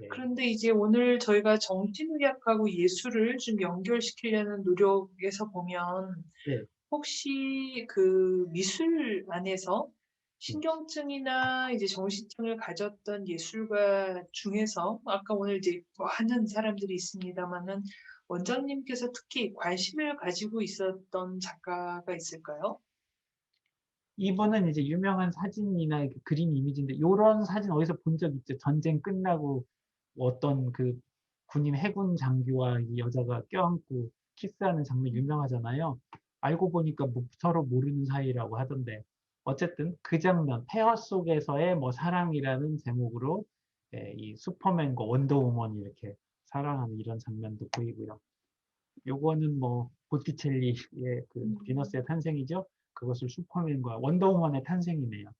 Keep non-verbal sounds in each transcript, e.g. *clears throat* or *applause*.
네. 그런데 이제 오늘 저희가 정신의학하고 예술을 좀 연결시키려는 노력에서 보면 네. 혹시 그 미술 안에서 신경증이나 이제 정신증을 가졌던 예술가 중에서 아까 오늘 이제 많은 사람들이 있습니다만은 원장님께서 특히 관심을 가지고 있었던 작가가 있을까요? 이분은 이제 유명한 사진이나 그림 이미지인데 요런 사진 어디서 본 적 있죠? 전쟁 끝나고 어떤 그 군인 해군 장교와 이 여자가 껴안고 키스하는 장면 유명하잖아요. 알고 보니까 뭐 서로 모르는 사이라고 하던데 어쨌든 그 장면 폐허 속에서의 뭐 사랑이라는 제목으로 예, 이 슈퍼맨과 원더우먼이 이렇게 사랑하는 이런 장면도 보이고요. 요거는 뭐 보티첼리의 그 음. 비너스의 탄생이죠. 그것을 슈퍼맨과 원더우먼의 탄생이네요.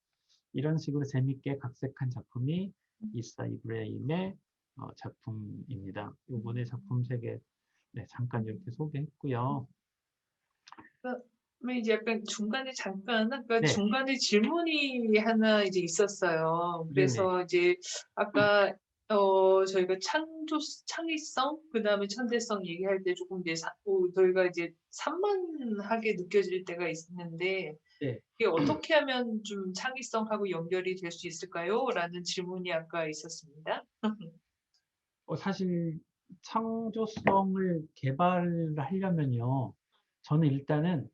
이런 식으로 재밌게 각색한 작품이 이사 이브레임의 어, 작품입니다. 이번에 작품 세개 네, 잠깐 이렇게 소개했고요. 그러면 이제 약간 중간에 잠깐 아까 네. 중간에 질문이 하나 이제 있었어요. 그래서 이제 아까 어 저희가 창조 창의성 그 다음에 천재성 얘기할 때 조금 이제 사, 어, 저희가 이제 산만하게 느껴질 때가 있는데 네. 이게 어떻게 하면 좀 창의성하고 연결이 될 수 있을까요? 라는 질문이 아까 있었습니다. *laughs* 어, 사실 창조성을 개발하려면요. 저는 일단은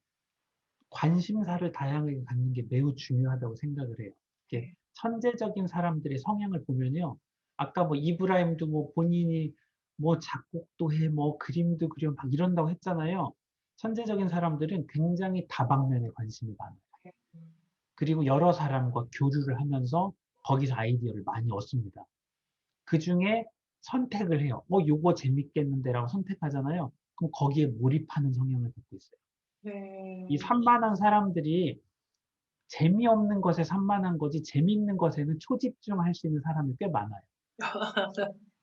관심사를 다양하게 갖는 게 매우 중요하다고 생각을 해요. 이게 네. 천재적인 사람들의 성향을 보면요. 아까 뭐 이브라임도 뭐 본인이 뭐 작곡도 해, 뭐 그림도 그려 막 이런다고 했잖아요. 천재적인 사람들은 굉장히 다방면에 관심이 많아요. 그리고 여러 사람과 교류를 하면서 거기서 아이디어를 많이 얻습니다. 그 중에 선택을 해요. 어, 요거 재밌겠는데라고 선택하잖아요. 그럼 거기에 몰입하는 성향을 갖고 있어요. 네. 이 산만한 사람들이 재미없는 것에 산만한 거지 재미있는 것에는 초집중할 수 있는 사람이 꽤 많아요.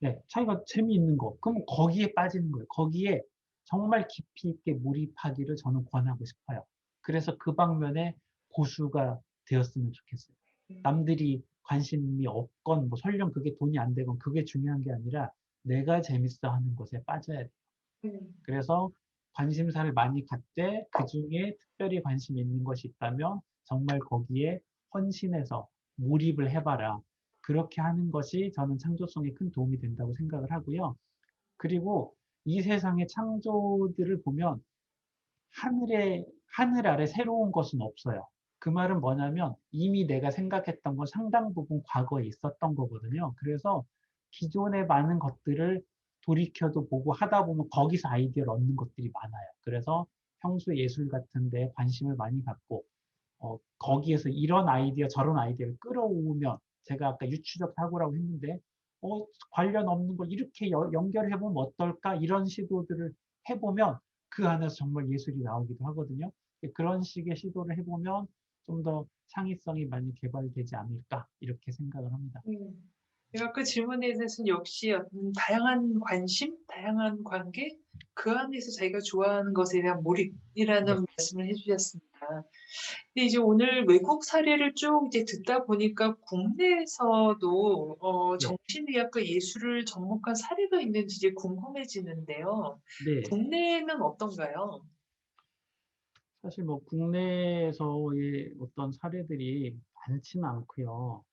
네, 자기가 재미있는 거. 그럼 거기에 빠지는 거예요. 거기에 정말 깊이 있게 몰입하기를 저는 권하고 싶어요. 그래서 그 방면에 고수가 되었으면 좋겠어요. 남들이 관심이 없건 뭐 설령 그게 돈이 안 되건 그게 중요한 게 아니라 내가 재밌어 하는 것에 빠져야 돼요. 음. 그래서 관심사를 많이 갖되 그 중에 특별히 관심 있는 것이 있다면 정말 거기에 헌신해서 몰입을 해봐라. 그렇게 하는 것이 저는 창조성에 큰 도움이 된다고 생각을 하고요. 그리고 이 세상의 창조들을 보면 하늘에, 하늘 아래 새로운 것은 없어요. 그 말은 뭐냐면 이미 내가 생각했던 건 상당 부분 과거에 있었던 거거든요. 그래서 기존의 많은 것들을 돌이켜도 보고 하다 보면 거기서 아이디어를 얻는 것들이 많아요. 그래서 평소 예술 같은 데 관심을 많이 갖고 어, 거기에서 이런 아이디어 저런 아이디어를 끌어오면 제가 아까 유추적 사고라고 했는데 어, 관련 없는 걸 이렇게 여, 연결해보면 어떨까 이런 시도들을 해보면 그 안에서 정말 예술이 나오기도 하거든요. 그런 식의 시도를 해보면 좀 더 창의성이 많이 개발되지 않을까 이렇게 생각을 합니다. 음. 제가 그 질문에 대해서는 역시 다양한 관심, 다양한 관계, 그 안에서 자기가 좋아하는 것에 대한 몰입이라는 네. 말씀을 해주셨습니다. 근데 이제 오늘 외국 사례를 쭉 이제 듣다 보니까 국내에서도 어, 네. 정신의학과 예술을 접목한 사례가 있는지 이제 궁금해지는데요. 네. 국내는 어떤가요? 사실 뭐 국내에서의 어떤 사례들이 많지는 않고요.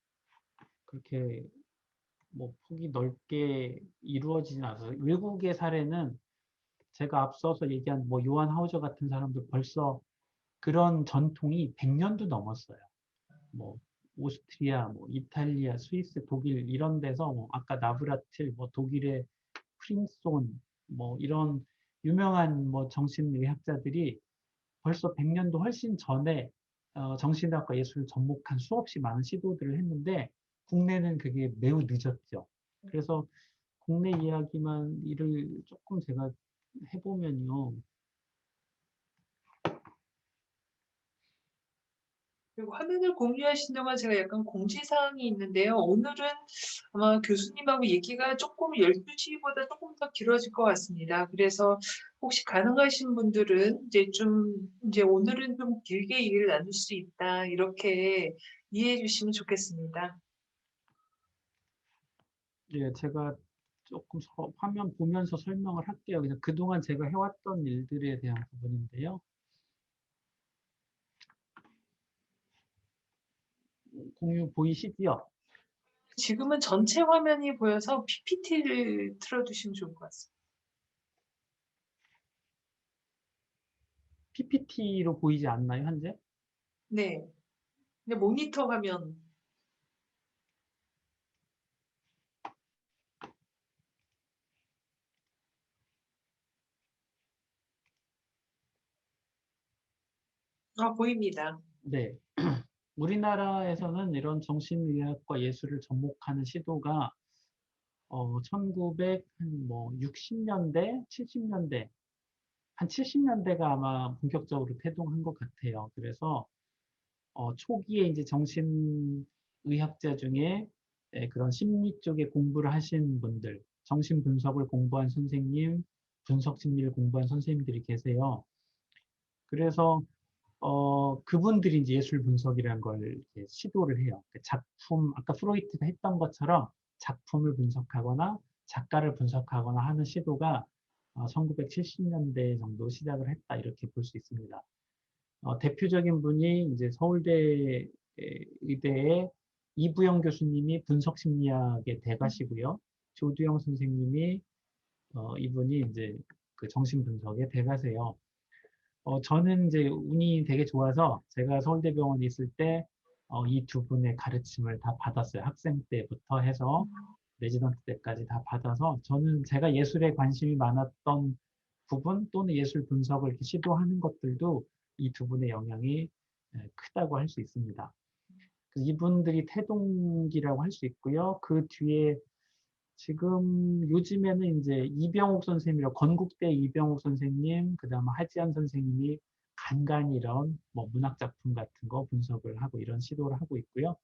그렇게 뭐 폭이 넓게 이루어지진 않아서 외국의 사례는 제가 앞서서 얘기한 뭐 요한 하우저 같은 사람도 벌써 그런 전통이 100년도 넘었어요. 뭐 오스트리아, 뭐 이탈리아, 스위스, 독일 이런 데서 뭐 아까 나브라틸, 뭐 독일의 프린손, 뭐 이런 유명한 뭐 정신의학자들이 벌써 100년도 훨씬 전에 어, 정신의학과 예술을 접목한 수없이 많은 시도들을 했는데 국내는 그게 매우 늦었죠. 그래서 국내 이야기만 일을 조금 제가 해보면요. 그리고 화면을 공유하신 동안 제가 약간 공지사항이 있는데요. 오늘은 아마 교수님하고 얘기가 조금 12시보다 조금 더 길어질 것 같습니다. 그래서 혹시 가능하신 분들은 이제 좀, 이제 오늘은 좀 길게 얘기를 나눌 수 있다. 이렇게 이해해 주시면 좋겠습니다. 예, 제가 조금 서- 화면 보면서 설명을 할게요. 그냥 그동안 제가 해왔던 일들에 대한 부분인데요. 공유 보이시죠? 지금은 전체 화면이 보여서 PPT를 틀어두시면 좋을 것 같습니다. PPT로 보이지 않나요, 현재? 네. 근데 모니터 화면 아 보입니다. 네. *clears throat* 우리나라에서는 이런 정신의학과 예술을 접목하는 시도가 어, 1960년대, 70년대, 한 70년대가 아마 본격적으로 태동한 것 같아요. 그래서 어, 초기에 이제 정신의학자 중에 예, 그런 심리 쪽에 공부를 하신 분들, 정신 분석을 공부한 선생님, 분석 심리를 공부한 선생님들이 계세요. 그래서 어, 그분들이 이제 예술 분석이라는 걸 시도를 해요. 그 작품, 아까 프로이트가 했던 것처럼 작품을 분석하거나 작가를 분석하거나 하는 시도가 어, 1970년대 정도 시작을 했다 이렇게 볼 수 있습니다. 어, 대표적인 분이 이제 서울대 에, 의대의 이부영 교수님이 분석 심리학의 대가시고요. 조두영 선생님이 어, 이분이 이제 그 정신 분석의 대가세요. 어, 저는 이제 운이 되게 좋아서 제가 서울대병원에 있을 때 어, 이 두 분의 가르침을 다 받았어요. 학생 때부터 해서 레지던트 때까지 다 받아서 저는 제가 예술에 관심이 많았던 부분 또는 예술 분석을 이렇게 시도하는 것들도 이 두 분의 영향이 에, 크다고 할 수 있습니다. 이분들이 태동기라고 할 수 있고요. 그 뒤에 지금 요즘에는 이제 이병옥 선생님이라 건국대 이병옥 선생님, 그 다음에 하지연 선생님이 간간히 이런 뭐 문학 작품 같은 거 분석을 하고 이런 시도를 하고 있고요.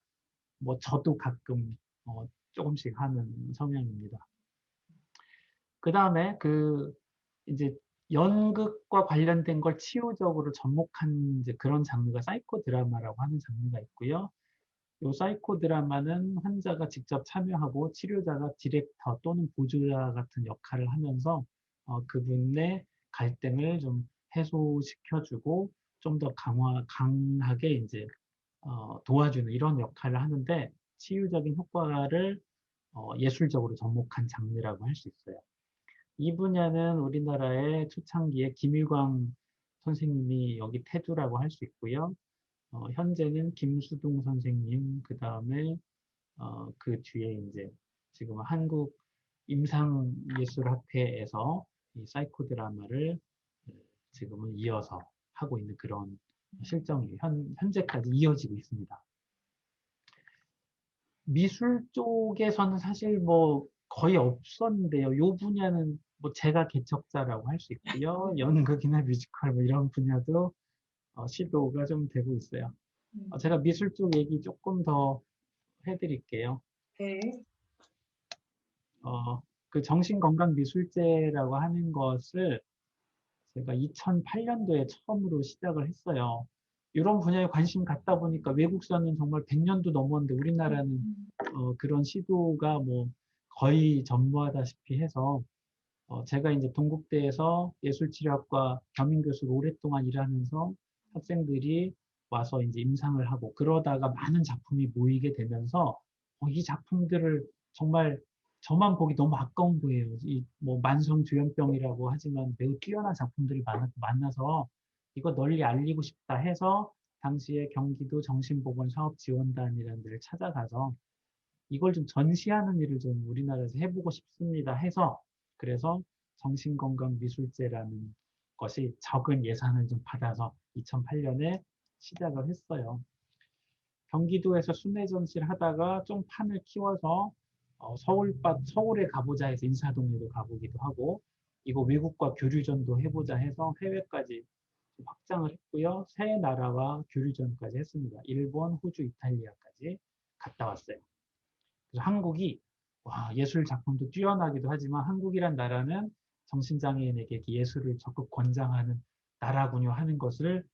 뭐 저도 가끔 어, 조금씩 하는 성향입니다. 그 다음에 그 이제 연극과 관련된 걸 치유적으로 접목한 이제 그런 장르가 사이코 드라마라고 하는 장르가 있고요. 이 사이코 드라마는 환자가 직접 참여하고 치료자가 디렉터 또는 보조자 같은 역할을 하면서 어, 그분의 갈등을 좀 해소시켜주고 좀 더 강화 강하게 이제 어, 도와주는 이런 역할을 하는데 치유적인 효과를 어, 예술적으로 접목한 장르라고 할 수 있어요. 이 분야는 우리나라의 초창기에 김일광 선생님이 여기 태두라고 할 수 있고요. 어, 현재는 김수동 선생님, 그 다음에 어, 그 뒤에 이제 지금 한국 임상예술학회에서 이 사이코 드라마를 지금은 이어서 하고 있는 그런 실정이 현, 현재까지 이어지고 있습니다. 미술 쪽에서는 사실 뭐 거의 없었는데요. 이 분야는 뭐 제가 개척자라고 할 수 있고요. 연극이나 뮤지컬 뭐 이런 분야도 어, 시도가 좀 되고 있어요. 어, 제가 미술 쪽 얘기 조금 더 해드릴게요. 네. 어, 그 정신건강미술제라고 하는 것을 제가 2008년도에 처음으로 시작을 했어요. 이런 분야에 관심 갖다 보니까 외국서는 정말 100년도 넘었는데 우리나라는 어, 그런 시도가 뭐 거의 전무하다시피 해서 어, 제가 이제 동국대에서 예술치료학과 겸임교수로 오랫동안 일하면서 학생들이 와서 이제 임상을 하고 그러다가 많은 작품이 모이게 되면서 어, 이 작품들을 정말 저만 보기 너무 아까운 거예요. 이 뭐 만성 조현병이라고 하지만 매우 뛰어난 작품들이 많아, 만나서 이거 널리 알리고 싶다 해서 당시에 경기도 정신보건사업지원단이라는 데를 찾아가서 이걸 좀 전시하는 일을 좀 우리나라에서 해보고 싶습니다 해서 그래서 정신건강미술제라는 것이 적은 예산을 좀 받아서 2008년에 시작을 했어요. 경기도에서 순회 전시를 하다가 좀 판을 키워서 어, 서울, 서울에 가보자 해서 인사동에도 가보기도 하고 이거 외국과 교류전도 해보자 해서 해외까지 확장을 했고요. 세 나라와 교류전까지 했습니다. 일본, 호주, 이탈리아까지 갔다 왔어요. 그래서 한국이 와, 예술 작품도 뛰어나기도 하지만 한국이란 나라는 정신장애인에게 예술을 적극 권장하는 나라군요 하는 것을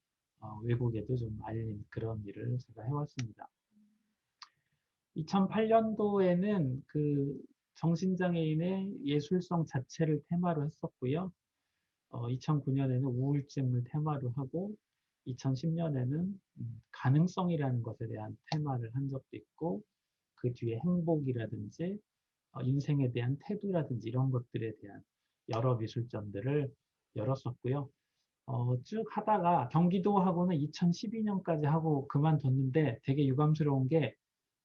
어, 외국에도 좀 알린 그런 일을 제가 해왔습니다. 2008년도에는 그 정신장애인의 예술성 자체를 테마로 했었고요. 어, 2009년에는 우울증을 테마로 하고 2010년에는 가능성이라는 것에 대한 테마를 한 적도 있고 그 뒤에 행복이라든지 어, 인생에 대한 태도라든지 이런 것들에 대한 여러 미술전들을 열었었고요. 어, 쭉 하다가 경기도하고는 2012년까지 하고 그만뒀는데 되게 유감스러운 게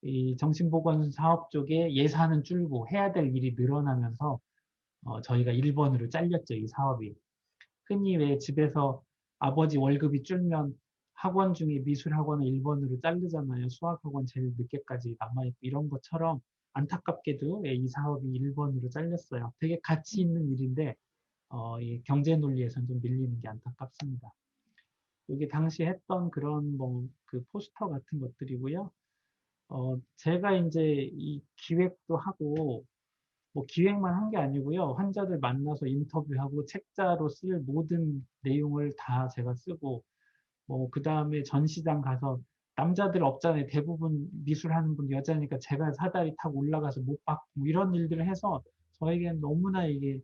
이 정신보건 사업 쪽에 예산은 줄고 해야 될 일이 늘어나면서 어, 저희가 1번으로 잘렸죠, 이 사업이. 흔히 왜 집에서 아버지 월급이 줄면 학원 중에 미술 학원을 1번으로 자르잖아요. 수학 학원 제일 늦게까지 남아있고 이런 것처럼 안타깝게도 예, 이 사업이 1번으로 잘렸어요. 되게 가치 있는 일인데 어, 이 경제 논리에서는 좀 밀리는 게 안타깝습니다. 이게 당시 했던 그런 뭐 그 포스터 같은 것들이고요. 어, 제가 이제 이 기획도 하고 뭐 기획만 한 게 아니고요. 환자들 만나서 인터뷰하고 책자로 쓸 모든 내용을 다 제가 쓰고 뭐 그 다음에 전시장 가서 남자들 없잖아요. 대부분 미술하는 분 여자니까 제가 사다리 타고 올라가서 못 받고 뭐 이런 일들을 해서 저에게는 너무나 이게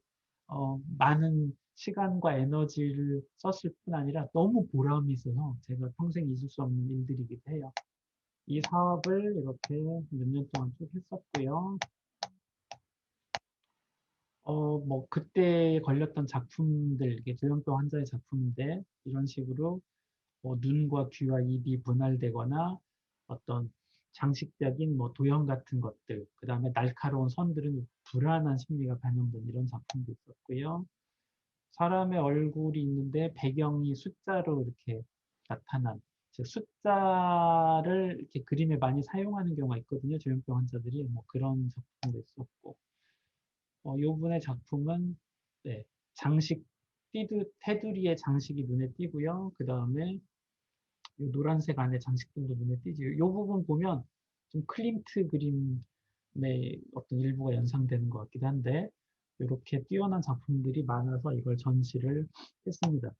어, 많은 시간과 에너지를 썼을 뿐 아니라 너무 보람이 있어서 제가 평생 잊을 수 없는 일들이기도 해요. 이 사업을 이렇게 몇 년 동안 쭉 했었고요. 어, 뭐, 그때 걸렸던 작품들, 이게 조현병 환자의 작품인데, 이런 식으로 뭐 눈과 귀와 입이 분할되거나 어떤 장식적인 뭐 도형 같은 것들, 그 다음에 날카로운 선들은 불안한 심리가 반영된 이런 작품도 있었고요. 사람의 얼굴이 있는데 배경이 숫자로 이렇게 나타난, 즉 숫자를 이렇게 그림에 많이 사용하는 경우가 있거든요. 조현병 환자들이 뭐 그런 작품도 있었고, 어, 요 분의 작품은 네, 장식 띠두, 테두리의 장식이 눈에 띄고요. 그 다음에 노란색 안에 장식들도 눈에 띄지. 이 부분 보면 좀 클림트 그림의 어떤 일부가 연상되는 것 같기도 한데 이렇게 뛰어난 작품들이 많아서 이걸 전시를 했습니다.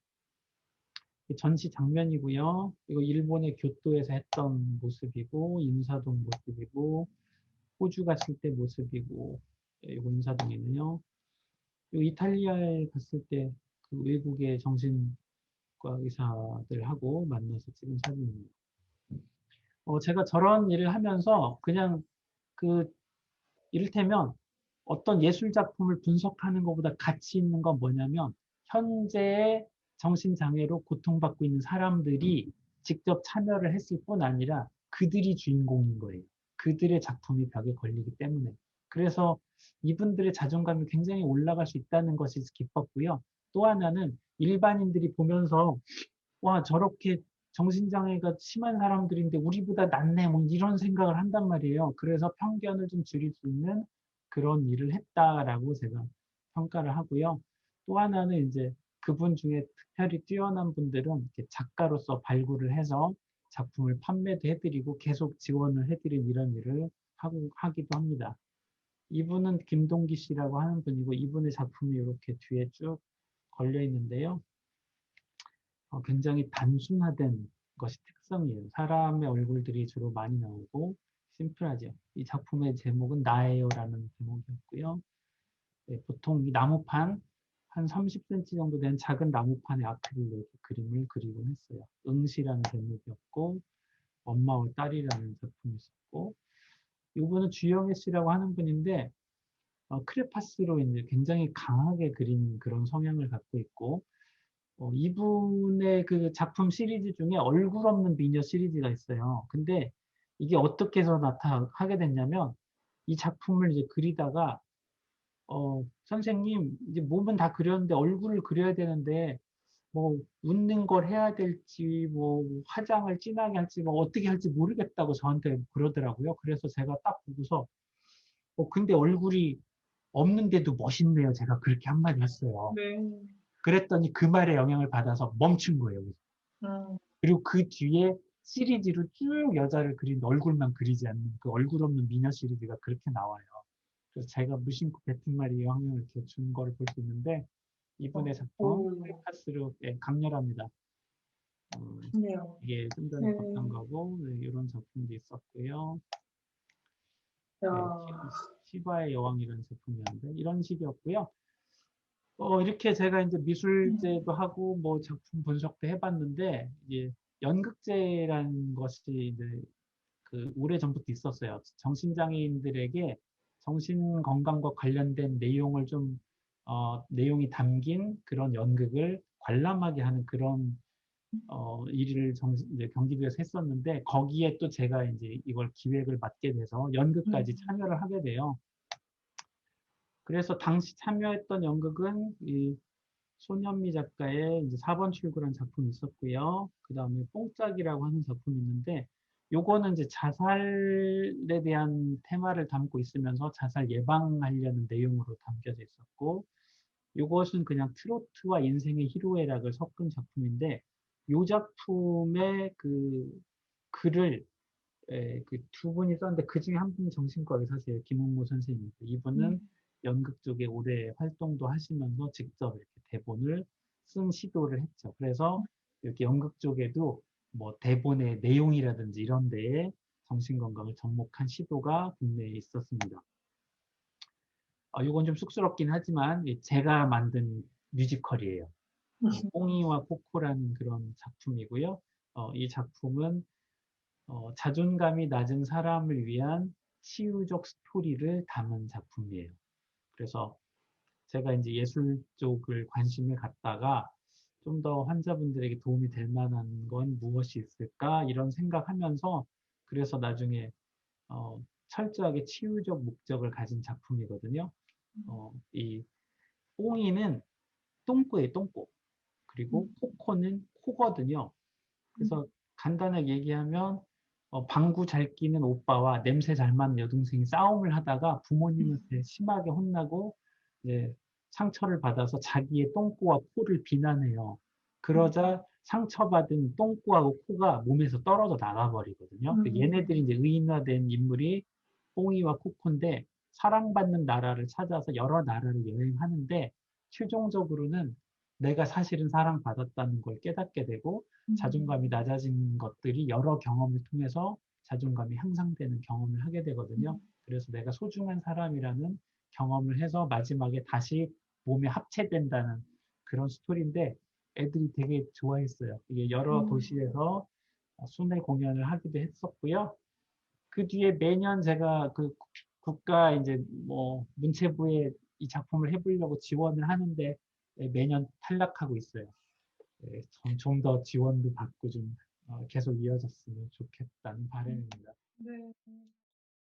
전시 장면이고요. 이거 일본의 교토에서 했던 모습이고 인사동 모습이고 호주 갔을 때 모습이고 이거 인사동에는요. 이 이탈리아에 갔을 때 그 외국의 정신과 의사들하고 만나서 찍은 사진입니다. 어, 제가 저런 일을 하면서 그냥 그 이를테면 어떤 예술 작품을 분석하는 것보다 가치 있는 건 뭐냐면 현재의 정신장애로 고통받고 있는 사람들이 직접 참여를 했을 뿐 아니라 그들이 주인공인 거예요. 그들의 작품이 벽에 걸리기 때문에. 그래서 이분들의 자존감이 굉장히 올라갈 수 있다는 것이 기뻤고요. 또 하나는 일반인들이 보면서 와 저렇게 정신장애가 심한 사람들인데 우리보다 낫네 뭐 이런 생각을 한단 말이에요. 그래서 편견을 좀 줄일 수 있는 그런 일을 했다라고 제가 평가를 하고요. 또 하나는 이제 그분 중에 특별히 뛰어난 분들은 작가로서 발굴을 해서 작품을 판매도 해드리고 계속 지원을 해드린 이런 일을 하고 하기도 합니다. 이분은 김동기 씨라고 하는 분이고 이분의 작품이 이렇게 뒤에 쭉 걸려 있는데요. 어, 굉장히 단순화된 것이 특성이에요. 사람의 얼굴들이 주로 많이 나오고 심플하죠. 이 작품의 제목은 나예요라는 제목이었고요. 네, 보통 이 나무판 한 30cm 정도 된 작은 나무판에 아크릴로 그림을 그리곤 했어요. 응시라는 제목이었고 엄마와 딸이라는 작품이 있었고 이분은 주영애 씨라고 하는 분인데 어, 크레파스로 이제 굉장히 강하게 그린 그런 성향을 갖고 있고 어, 이분의 그 작품 시리즈 중에 얼굴 없는 미녀 시리즈가 있어요. 근데 이게 어떻게 해서 나타나게 됐냐면 이 작품을 이제 그리다가 어, 선생님 이제 몸은 다 그렸는데 얼굴을 그려야 되는데 뭐 웃는 걸 해야 될지 뭐 화장을 진하게 할지 뭐 어떻게 할지 모르겠다고 저한테 그러더라고요. 그래서 제가 딱 보고서 어 근데 얼굴이 없는데도 멋있네요. 제가 그렇게 한마디 했어요. 네. 그랬더니 그 말에 영향을 받아서 멈춘 거예요. 음, 그리고 그 뒤에 시리즈로 쭉 여자를 그린 얼굴만 그리지 않는 그 얼굴 없는 미녀 시리즈가 그렇게 나와요. 그래서 제가 무심코 뱉은 말이 영향을 이렇게 준 거를 볼 수 있는데 이분의 작품 오. 크레파스로 예, 강렬합니다. 어. 이게 좀 전에 네. 봤던 거고 네, 이런 작품도 있었고요. 네, 야, 시바의 여왕이라는 작품이었는데 이런 식이었고요. 어, 이렇게 제가 이제 미술제도 하고 뭐 작품 분석도 해봤는데 이제 연극제라는 것이 이제 그 오래 전부터 있었어요. 정신장애인들에게 정신 건강과 관련된 내용을 좀 어, 내용이 담긴 그런 연극을 관람하게 하는 그런 어, 일을 정, 이제 경기도에서 했었는데 거기에 또 제가 이제 이걸 기획을 맡게 돼서 연극까지 음. 참여를 하게 돼요. 그래서 당시 참여했던 연극은 이 손현미 작가의 이제 4번 출구라는 작품이 있었고요. 그 다음에 뽕짝이라고 하는 작품이 있는데 요거는 이제 자살에 대한 테마를 담고 있으면서 자살 예방하려는 내용으로 담겨져 있었고 요것은 그냥 트로트와 인생의 희로애락을 섞은 작품인데 요 작품의 그 글을 그 두 분이 썼는데 그 중에 한 분이 정신과 의사세요. 김홍모 선생님. 이분은 음. 연극 쪽에 오래 활동도 하시면서 직접 이렇게 대본을 쓴 시도를 했죠. 그래서 이렇게 연극 쪽에도 뭐 대본의 내용이라든지 이런 데에 정신건강을 접목한 시도가 국내에 있었습니다. 어, 이건 좀 쑥스럽긴 하지만 이 제가 만든 뮤지컬이에요. 어, 뽕이와 코코라는 그런 작품이고요. 어, 이 작품은 어, 자존감이 낮은 사람을 위한 치유적 스토리를 담은 작품이에요. 그래서 제가 이제 예술 쪽을 관심을 갖다가 좀 더 환자분들에게 도움이 될 만한 건 무엇이 있을까 이런 생각하면서 그래서 나중에 어, 철저하게 치유적 목적을 가진 작품이거든요. 어, 이 뽕이는 똥꼬예요, 똥꼬. 그리고 코코는 코거든요. 그래서 간단하게 얘기하면 어, 방구 잘 끼는 오빠와 냄새 잘 맡는 여동생이 싸움을 하다가 부모님한테 심하게 혼나고 이제 상처를 받아서 자기의 똥꼬와 코를 비난해요. 그러자 상처받은 똥꼬하고 코가 몸에서 떨어져 나가버리거든요. 그 음. 얘네들이 이제 의인화된 인물이 뽕이와 코코인데 사랑받는 나라를 찾아서 여러 나라를 여행하는데 최종적으로는 내가 사실은 사랑받았다는 걸 깨닫게 되고 자존감이 낮아진 것들이 여러 경험을 통해서 자존감이 향상되는 경험을 하게 되거든요. 그래서 내가 소중한 사람이라는 경험을 해서 마지막에 다시 몸에 합체된다는 그런 스토리인데 애들이 되게 좋아했어요. 이게 여러 음. 도시에서 순회 공연을 하기도 했었고요. 그 뒤에 매년 제가 그 국가 이제 뭐 문체부에 이 작품을 해보려고 지원을 하는데 매년 탈락하고 있어요. 좀 더 지원도 받고 좀 어, 계속 이어졌으면 좋겠다는 바람입니다. 네.